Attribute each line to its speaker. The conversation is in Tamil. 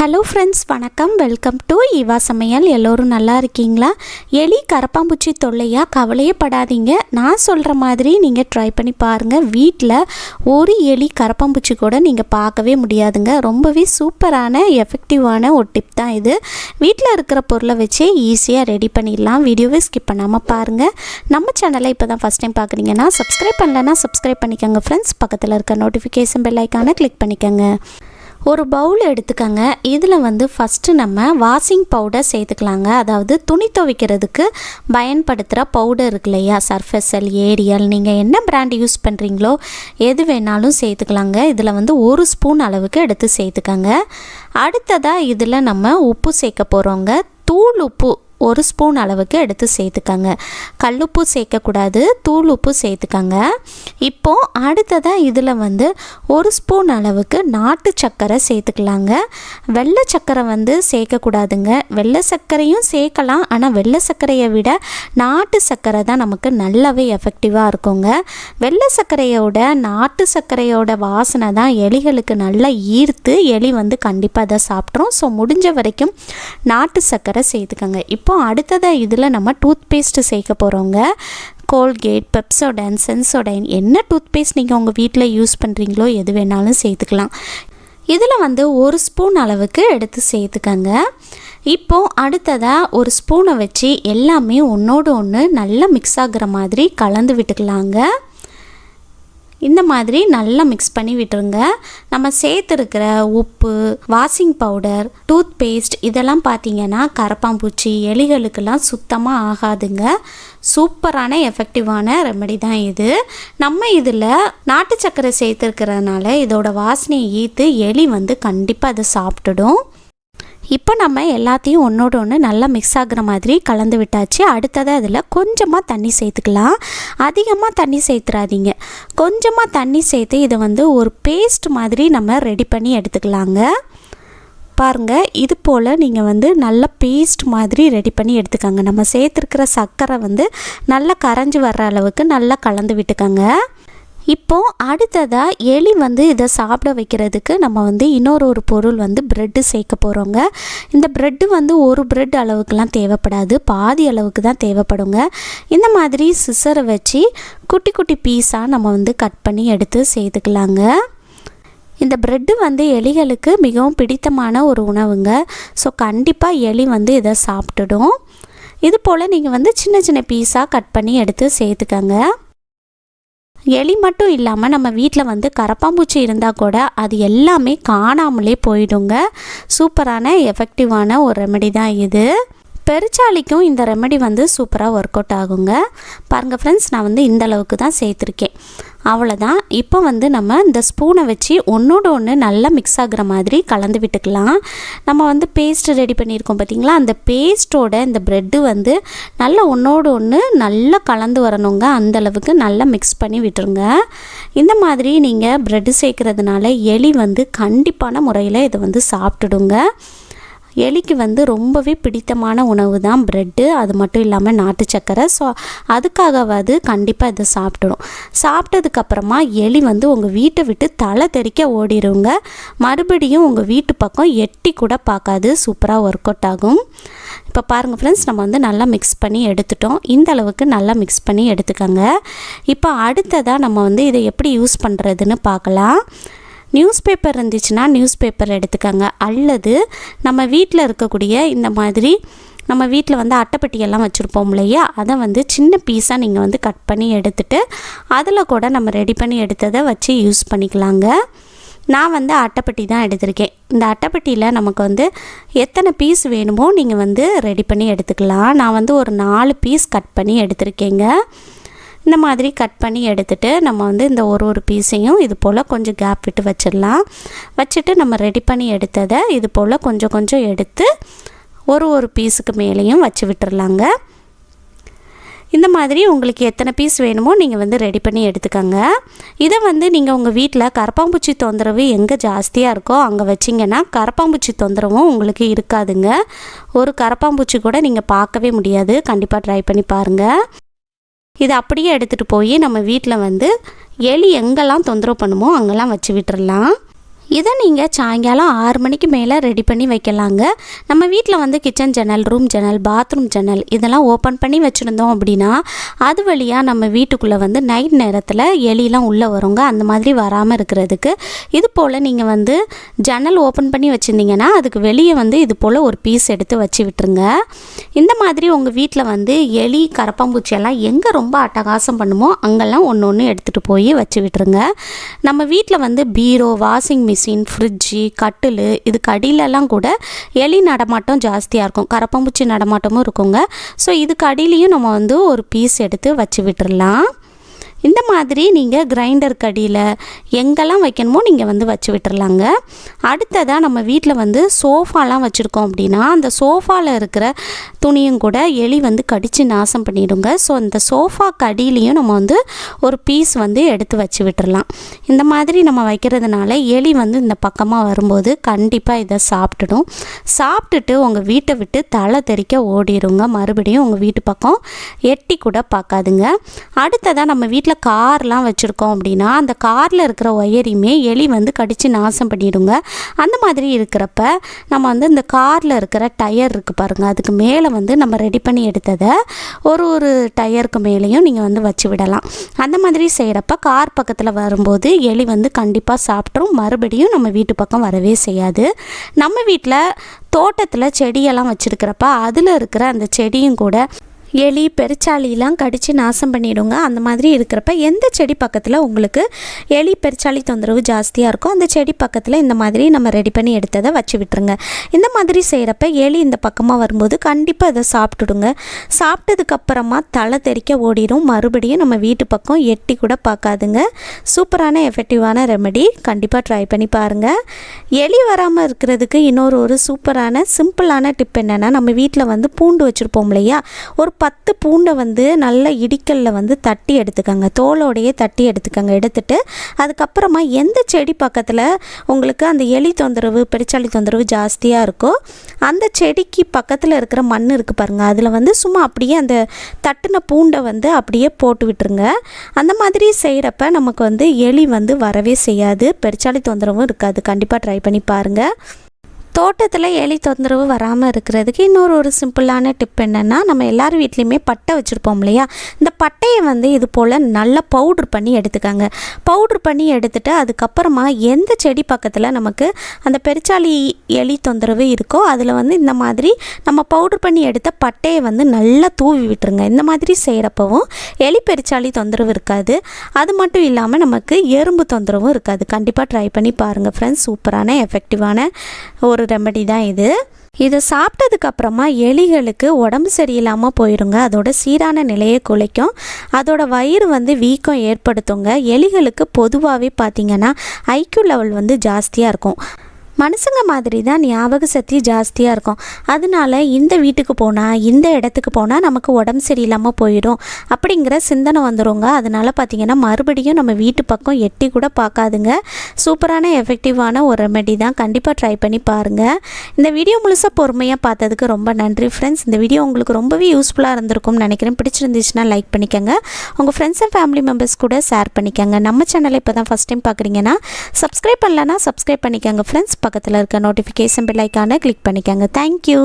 Speaker 1: ஹலோ ஃப்ரெண்ட்ஸ் வணக்கம். Welcome to Iva Samayal. எல்லோரும் நல்லா இருக்கீங்களா? எலி கரப்பாம்பூச்சி தொல்லையா? கவலையே படாதீங்க. நான் சொல்கிற மாதிரி நீங்கள் ட்ரை பண்ணி பாருங்கள் வீட்டில் ஒரு எலி கரப்பாம்பூச்சி கூட நீங்கள் பார்க்கவே முடியாதுங்க. ரொம்பவே சூப்பரான எஃபெக்டிவான ஒரு டிப் தான் இது. வீட்டில் இருக்கிற பொருளை வச்சே ஈஸியாக ரெடி பண்ணிடலாம். வீடியோவே ஸ்கிப் பண்ணாமல் பாருங்கள் நம்ம சேனலை இப்போ தான் ஃபஸ்ட் டைம் பார்க்குறீங்கன்னா சப்ஸ்கிரைப் பண்ணலைன்னா சப்ஸ்கிரைப் பண்ணிக்கோங்க ஃப்ரெண்ட்ஸ் பக்கத்தில் இருக்க நோட்டிஃபிகேஷன் பெல் ஐக்கானை கிளிக் பண்ணிக்கோங்க. ஒரு பவுல் எடுத்துக்கங்க. இதில் வந்து ஃபஸ்ட்டு நம்ம வாஷிங் பவுடர் சேர்த்துக்கலாங்க. அதாவது துணி துவைக்கிறதுக்கு பயன்படுத்துகிற பவுடர் இருக்கு இல்லையா? சர்ஃபெசல் ஏரியல் நீங்கள் என்ன பிராண்ட் யூஸ் பண்ணுறீங்களோ எது வேணாலும் சேர்த்துக்கலாங்க. இதில் வந்து ஒரு ஸ்பூன் அளவுக்கு எடுத்து சேர்த்துக்கங்க. அடுத்ததாக இதில் நம்ம உப்பு சேர்க்க போகிறோங்க தூள் உப்பு ஒரு ஸ்பூன் அளவுக்கு எடுத்து சேர்த்துக்கங்க. கல்லுப்பு சேர்க்கக்கூடாது தூள் உப்பு சேர்த்துக்கங்க. இப்போது அடுத்ததாக இதில் வந்து ஒரு ஸ்பூன் அளவுக்கு நாட்டு சர்க்கரை சேர்த்துக்கலாங்க. வெள்ளை சர்க்கரை வந்து சேர்க்கக்கூடாதுங்க. வெள்ளை சர்க்கரையும் சேர்க்கலாம். ஆனால் வெள்ளை சர்க்கரையை விட நாட்டு சர்க்கரை தான் நமக்கு நல்லாவே எஃபெக்டிவாக இருக்குங்க. வெள்ளை சர்க்கரையோட நாட்டு சர்க்கரையோட வாசனை தான் எலிகளுக்கு நல்லா ஈர்த்து எலி வந்து கண்டிப்பாக அதை சாப்பிட்ரும் ஸோ முடிஞ்ச வரைக்கும் நாட்டு சர்க்கரை சேர்த்துக்கங்க. இப்போ இப்போ அடுத்ததாக இதில் நம்ம டூத் பேஸ்ட்டு சேர்க்க போகிறோங்க கோல்கேட் பெப்சோடைன் சென்சோடைன் என்ன டூத் பேஸ்ட் நீங்கள் உங்கள் வீட்டில் யூஸ் பண்ணுறீங்களோ எது வேணாலும் சேர்த்துக்கலாம். இதில் வந்து ஒரு ஸ்பூன் அளவுக்கு எடுத்து சேர்த்துக்கங்க. இப்போ அடுத்ததாக ஒரு ஸ்பூனை வச்சு எல்லாமே ஒன்றோடு ஒன்று நல்லா மிக்ஸ் ஆகுற மாதிரி கலந்து விட்டுக்கலாங்க. இந்த மாதிரி நல்லா மிக்ஸ் பண்ணி விட்டுருங்க. நம்ம சேர்த்துருக்கிற உப்பு வாஷிங் பவுடர் டூத் பேஸ்ட் இதெல்லாம் பார்த்தீங்கன்னா கரப்பாம்பூச்சி எலிகளுக்கெல்லாம் சுத்தமாக ஆகாதுங்க. சூப்பரான எஃபெக்டிவான ரெமெடி தான் இது. நம்ம இதில் நாட்டு சக்கரை சேர்த்துருக்கிறதுனால இதோட வாசனையை ஈர்த்து எலி வந்து கண்டிப்பாக அதை சாப்பிட்டுடும். இப்போ நம்ம எல்லாத்தையும் ஒன்றோட ஒன்று நல்லா மிக்ஸ் ஆகுற மாதிரி கலந்து விட்டாச்சு. அடுத்ததாக அதில் கொஞ்சமாக தண்ணி சேர்த்துக்கலாம். அதிகமாக தண்ணி சேர்த்துறாதீங்க. கொஞ்சமாக தண்ணி சேர்த்து இதை வந்து ஒரு பேஸ்ட் மாதிரி நம்ம ரெடி பண்ணி எடுத்துக்கலாங்க. பாருங்கள் இது போல் நீங்கள் வந்து நல்ல பேஸ்ட் மாதிரி ரெடி பண்ணி எடுத்துக்கோங்க. நம்ம சேர்த்துருக்கிற சர்க்கரை வந்து நல்லா கரைஞ்சி வர்ற அளவுக்கு நல்லா கலந்து விட்டுக்கோங்க. இப்போது அடுத்ததாக எலி வந்து இதை சாப்பிட வைக்கிறதுக்கு நம்ம வந்து இன்னொரு ஒரு பொருள் வந்து ப்ரெட்டு சேர்க்க போகிறோங்க இந்த ப்ரெட்டு வந்து ஒரு ப்ரெட் அளவுக்குலாம் தேவைப்படாது. பாதி அளவுக்கு தான் தேவைப்படுங்க. இந்த மாதிரி சிசரை வச்சு குட்டி குட்டி பீஸாக நம்ம வந்து கட் பண்ணி எடுத்து சேர்த்துக்கலாங்க. இந்த ப்ரெட்டு வந்து எலிகளுக்கு மிகவும் பிடித்தமான ஒரு உணவுங்க. ஸோ கண்டிப்பாக எலி வந்து இதை சாப்பிட்டுடும். இது போல் நீங்கள் வந்து சின்ன சின்ன பீஸாக கட் பண்ணி எடுத்து சேர்த்துக்கங்க. எலி மட்டும் இல்லாமல் நம்ம வீட்டில் வந்து கரப்பாம்பூச்சி இருந்தால் கூட அது எல்லாமே காணாமலே போயிடுங்க. சூப்பரான எஃபெக்டிவான ஒரு ரெமெடி தான் இது. பெருச்சாளிக்கும் இந்த ரெமெடி வந்து சூப்பராக ஒர்க் அவுட் ஆகுங்க. பாருங்கள் ஃப்ரெண்ட்ஸ் நான் வந்து இந்த அளவுக்கு தான் சேர்த்துருக்கேன். அவ்வளோதான் இப்போ வந்து நம்ம இந்த ஸ்பூனை வச்சு ஒன்றோட ஒன்று நல்லா மிக்ஸ் ஆகுற மாதிரி கலந்து விட்டுக்கலாம். நம்ம வந்து பேஸ்ட் ரெடி பண்ணியிருக்கோம் பார்த்தீங்களா அந்த பேஸ்ட்டோட இந்த ப்ரெட்டு வந்து நல்லா ஒன்றோட ஒன்று நல்லா கலந்து வரணுங்க. அந்த அளவுக்கு நல்லா மிக்ஸ் பண்ணி விட்டுருங்க. இந்த மாதிரி நீங்கள் ப்ரெட்டு சேர்க்குறதுனால எலி வந்து கண்டிப்பான முறையில் இதை வந்து சாப்பிட்டுடுங்க. எலிக்கு வந்து ரொம்பவே பிடித்தமான உணவு தான் ப்ரெட்டு அது மட்டும் இல்லாமல் நாட்டு சக்கரை. ஸோ அதுக்காகவாது கண்டிப்பாக இதை சாப்பிடணும். சாப்பிட்டதுக்கப்புறமா எலி வந்து உங்கள் வீட்டை விட்டு தலை தெறிக்க ஓடிடுங்க மறுபடியும் உங்கள் வீட்டு பக்கம் எட்டி கூட பார்க்காது. சூப்பராக ஒர்க் அவுட் ஆகும். இப்போ பாருங்கள் ஃப்ரெண்ட்ஸ் நம்ம வந்து நல்லா மிக்ஸ் பண்ணி எடுத்துட்டோம். இந்த அளவுக்கு நல்லா மிக்ஸ் பண்ணி எடுத்துக்கோங்க. இப்போ அடுத்ததாக நம்ம வந்து இதை எப்படி யூஸ் பண்ணுறதுன்னு பார்க்கலாம். நியூஸ் பேப்பர் இருந்துச்சுன்னா நியூஸ் பேப்பர் எடுத்துக்கோங்க. அல்லது நம்ம வீட்டில் இருக்கக்கூடிய இந்த மாதிரி நம்ம வீட்டில் வந்து அட்டைப்பெட்டியெல்லாம் வச்சுருப்போம் இல்லையா? அதை வந்து சின்ன பீஸாக நீங்கள் வந்து கட் பண்ணி எடுத்துட்டு அதில் கூட நம்ம ரெடி பண்ணி எடுத்ததை வச்சு யூஸ் பண்ணிக்கலாங்க. நான் வந்து அட்டைப்பெட்டி தான் எடுத்திருக்கேன். இந்த அட்டைப்பெட்டியில் நமக்கு வந்து எத்தனை பீஸ் வேணுமோ நீங்கள் வந்து ரெடி பண்ணி எடுத்துக்கலாம். நான் வந்து ஒரு நாலு பீஸ் கட் பண்ணி எடுத்திருக்கேங்க. இந்த மாதிரி கட் பண்ணி எடுத்துகிட்டு நம்ம வந்து இந்த ஒரு ஒரு பீஸையும் இது போல் கொஞ்சம் கேப் விட்டு வச்சிடலாம். வச்சுட்டு நம்ம ரெடி பண்ணி எடுத்ததை இது போல் கொஞ்சம் கொஞ்சம் எடுத்து ஒரு ஒரு பீஸுக்கு மேலேயும் வச்சு விட்டுறலாங்க. இந்த மாதிரி உங்களுக்கு எத்தனை பீஸ் வேணுமோ நீங்கள் வந்து ரெடி பண்ணி எடுத்துக்கோங்க. இதை வந்து நீங்கள் உங்கள் வீட்டில் கரப்பாம்பூச்சி தொந்தரவு எங்கே ஜாஸ்தியாக இருக்கோ அங்கே வச்சிங்கன்னா கரப்பாம்பூச்சி தொந்தரவும் உங்களுக்கு இருக்காதுங்க. ஒரு கரப்பாம்பூச்சி கூட நீங்கள் பார்க்கவே முடியாது. கண்டிப்பாக ட்ரை பண்ணி பாருங்கள் இதை அப்படியே எடுத்துகிட்டு போய் நம்ம வீட்டில் வந்து எலி எங்கெல்லாம் தொந்தரவு பண்ணுமோ அங்கெல்லாம் வச்சு விட்டுறலாம். இதை நீங்கள் சாயங்காலம் ஆறு மணிக்கு மேலே ரெடி பண்ணி வைக்கலாங்க. நம்ம வீட்டில் வந்து கிச்சன் ஜன்னல் ரூம் ஜன்னல் பாத்ரூம் ஜன்னல் இதெல்லாம் ஓப்பன் பண்ணி வச்சுருந்தோம் அப்படின்னா அது வழியாக நம்ம வீட்டுக்குள்ளே வந்து நைட் நேரத்தில் எலிலாம் உள்ளே வருங்க. அந்த மாதிரி வராமல் இருக்கிறதுக்கு. இது போல் நீங்கள் வந்து ஜன்னல் ஓப்பன் பண்ணி வச்சுருந்தீங்கன்னா அதுக்கு வெளியே வந்து இது போல் ஒரு பீஸ் எடுத்து வச்சு விட்டுருங்க. இந்த மாதிரி உங்கள் வீட்டில் வந்து எலி கரப்பாம்பூச்சியெல்லாம் எங்கே ரொம்ப அட்டகாசம் பண்ணுமோ அங்கெல்லாம் ஒன்று ஒன்று எடுத்துகிட்டு போய் வச்சு விட்டுருங்க. நம்ம வீட்டில் வந்து பீரோ வாஷிங் மிஷின் ஃப்ரிட்ஜு கட்டில் இதுக்கு அடியிலலாம் கூட எலி நடமாட்டம் ஜாஸ்தியாக இருக்கும். கரப்பாம்பூச்சி நடமாட்டமும் இருக்குங்க. ஸோ இதுக்கு அடியிலையும் நம்ம வந்து ஒரு பீஸ் எடுத்து வச்சு விட்டுடலாம் இந்த மாதிரி நீங்கள் கிரைண்டர் கடியில் எங்கெல்லாம் வைக்கணுமோ நீங்கள் வந்து வச்சு விட்டுறலாங்க. அடுத்ததாக நம்ம வீட்டில் வந்து சோஃபாலாம் வச்சுருக்கோம் அப்படின்னா அந்த சோஃபாவில் இருக்கிற துணியும் கூட எலி வந்து கடித்து நாசம் பண்ணிவிடுங்க ஸோ இந்த சோஃபா கடியிலையும் நம்ம வந்து ஒரு பீஸ் வந்து எடுத்து வச்சு விட்டுறலாம். இந்த மாதிரி நம்ம வைக்கிறதுனால எலி வந்து இந்த பக்கமாக வரும்போது கண்டிப்பாக இதை சாப்பிட்டுடும். சாப்பிட்டுட்டு உங்கள் வீட்டை விட்டு தலை தெறிக்க ஓடிடுங்க மறுபடியும் உங்கள் வீட்டு பக்கம் எட்டி கூட பார்க்காதுங்க. அடுத்ததாக நம்ம வீட்டில் கார்லாம் வச்சுருக்கோம் அப்படின்னா அந்த காரில் இருக்கிற ஒயரையுமே எலி வந்து கடித்து நாசம் பண்ணிவிடுங்க அந்த மாதிரி இருக்கிறப்ப நம்ம வந்து இந்த காரில் இருக்கிற டயர் இருக்குது பாருங்கள் அதுக்கு மேலே வந்து நம்ம ரெடி பண்ணி எடுத்ததை ஒரு ஒரு டயருக்கு மேலேயும் நீங்கள் வந்து வச்சு விடலாம். அந்த மாதிரி செய்கிறப்ப கார் பக்கத்தில் வரும்போது எலி வந்து கண்டிப்பாக சாப்பிட்ரும். மறுபடியும் நம்ம வீட்டு பக்கம் வரவே செய்யாது. நம்ம வீட்டில் தோட்டத்தில் செடியெல்லாம் வச்சுருக்கிறப்ப அதில் இருக்கிற அந்த செடியும் கூட எலி பெருச்சாளிலாம் கடித்து நாசம் பண்ணிவிடுங்க அந்த மாதிரி இருக்கிறப்ப எந்த செடி பக்கத்தில் உங்களுக்கு எலி பெருச்சாளி தொந்தரவு ஜாஸ்தியாக இருக்கோ அந்த செடி பக்கத்தில் இந்த மாதிரி நம்ம ரெடி பண்ணி எடுத்ததை வச்சு விட்டுருங்க. இந்த மாதிரி செய்கிறப்ப எலி இந்த பக்கமாக வரும்போது கண்டிப்பாக அதை சாப்பிட்டுடுங்க. சாப்பிட்டதுக்கப்புறமா தலை தெறிக்க ஓடிடும் மறுபடியும் நம்ம வீட்டு பக்கம் எட்டி கூட பார்க்காதுங்க. சூப்பரான எஃபெக்டிவான ரெமெடி கண்டிப்பாக ட்ரை பண்ணி பாருங்கள் எலி வராமல் இருக்கிறதுக்கு இன்னொரு ஒரு சூப்பரான சிம்பிளான டிப் என்னென்னா நம்ம வீட்டில் வந்து பூண்டு வச்சுருப்போம் இல்லையா? ஒரு பத்து பூண்டை வந்து நல்ல இடிக்கல்ல வந்து தட்டி எடுத்துக்கோங்க. தோலோடையே தட்டி எடுத்துக்கோங்க. எடுத்துட்டு அதுக்கப்புறமா எந்த செடி பக்கத்தில் உங்களுக்கு அந்த எலி தொந்தரவு பெருச்சாளி தொந்தரவு ஜாஸ்தியாக இருக்கோ அந்த செடிக்கு பக்கத்தில் இருக்கிற மண் இருக்குது பாருங்கள் அதில் வந்து சும்மா அப்படியே அந்த தட்டின பூண்டை வந்து அப்படியே போட்டு விட்டுருங்க. அந்த மாதிரி செய்கிறப்ப நமக்கு வந்து எலி வந்து வரவே செய்யாது. பெருச்சாளி தொந்தரவும் இருக்காது. கண்டிப்பாக ட்ரை பண்ணி பாருங்கள் தோட்டத்தில் எலி தொந்தரவு வராமல் இருக்கிறதுக்கு இன்னொரு ஒரு சிம்பிளான டிப் என்னென்னா நம்ம எல்லார் வீட்லேயுமே பட்டை வச்சுருப்போம் இல்லையா? இந்த பட்டையை வந்து இது போல் நல்லா பவுட்ரு பண்ணி எடுத்துக்கோங்க. பவுட்ரு பண்ணி எடுத்துகிட்டு அதுக்கப்புறமா எந்த செடி பக்கத்தில் நமக்கு அந்த பெருச்சாளி எலி தொந்தரவு இருக்கோ அதில் வந்து இந்த மாதிரி நம்ம பவுட்ரு பண்ணி எடுத்த பட்டையை வந்து நல்லா தூவி விட்டுருங்க. இந்த மாதிரி செய்கிறப்பவும் எலி பெருச்சாளி தொந்தரவு இருக்காது. அது மட்டும் இல்லாமல் நமக்கு எறும்பு தொந்தரவும் இருக்காது. கண்டிப்பாக ட்ரை பண்ணி பாருங்கள் ஃப்ரெண்ட்ஸ் சூப்பரான எஃபெக்டிவான ஒரு ரெமடி தான் இது. இதை சாப்பிட்டதுக்கு அப்புறமா எலிகளுக்கு உடம்பு சரியில்லாமல் போயிருங்க. அதோட சீரான நிலையை குலைக்கும். அதோட வயிறு வந்து வீக்கம் ஏற்படுத்துங்க. எலிகளுக்கு பொதுவாகவே பார்த்திங்கன்னா ஐக்யூ லெவல் வந்து ஜாஸ்தியாக இருக்கும். மனுஷங்க மாதிரி தான் ஞாபக சக்தி ஜாஸ்தியாக இருக்கும். அதனால இந்த வீட்டுக்கு போனால் இந்த இடத்துக்கு போனால் நமக்கு உடம்பு சரியில்லாமல் போயிடும். அப்படிங்கிற சிந்தனை வந்துடுங்க அதனால பார்த்தீங்கன்னா மறுபடியும் நம்ம வீட்டு பக்கம் எட்டி கூட பார்க்காதுங்க சூப்பரான எஃபெக்டிவான ஒரு ரெமெடி தான். கண்டிப்பாக ட்ரை பண்ணி பாருங்கள் இந்த வீடியோ முழுசாக பொறுமையாக பார்த்ததுக்கு ரொம்ப நன்றி ஃப்ரெண்ட்ஸ் இந்த வீடியோ உங்களுக்கு ரொம்பவே யூஸ்ஃபுல்லாக இருந்திருக்கும்னு நினைக்கிறேன். பிடிச்சிருந்துச்சுன்னா லைக் பண்ணிக்கோங்க. உங்கள் ஃப்ரெண்ட்ஸ் அண்ட் ஃபேமிலி மெம்பர்ஸ் கூட ஷேர் பண்ணிக்கோங்க. நம்ம சேனலை இப்போ தான் ஃபஸ்ட் டைம் பார்க்குறீங்கன்னா சப்ஸ்கிரைப் பண்ணலன்னா சப்ஸ்கிரைப் பண்ணிக்கோங்க ஃப்ரெண்ட்ஸ் பக்கத்தில் இருக்க நோட்டிஃபிகேஷன் பெல் ஐக்கானை கிளிக் பண்ணிக்கோங்க. Thank you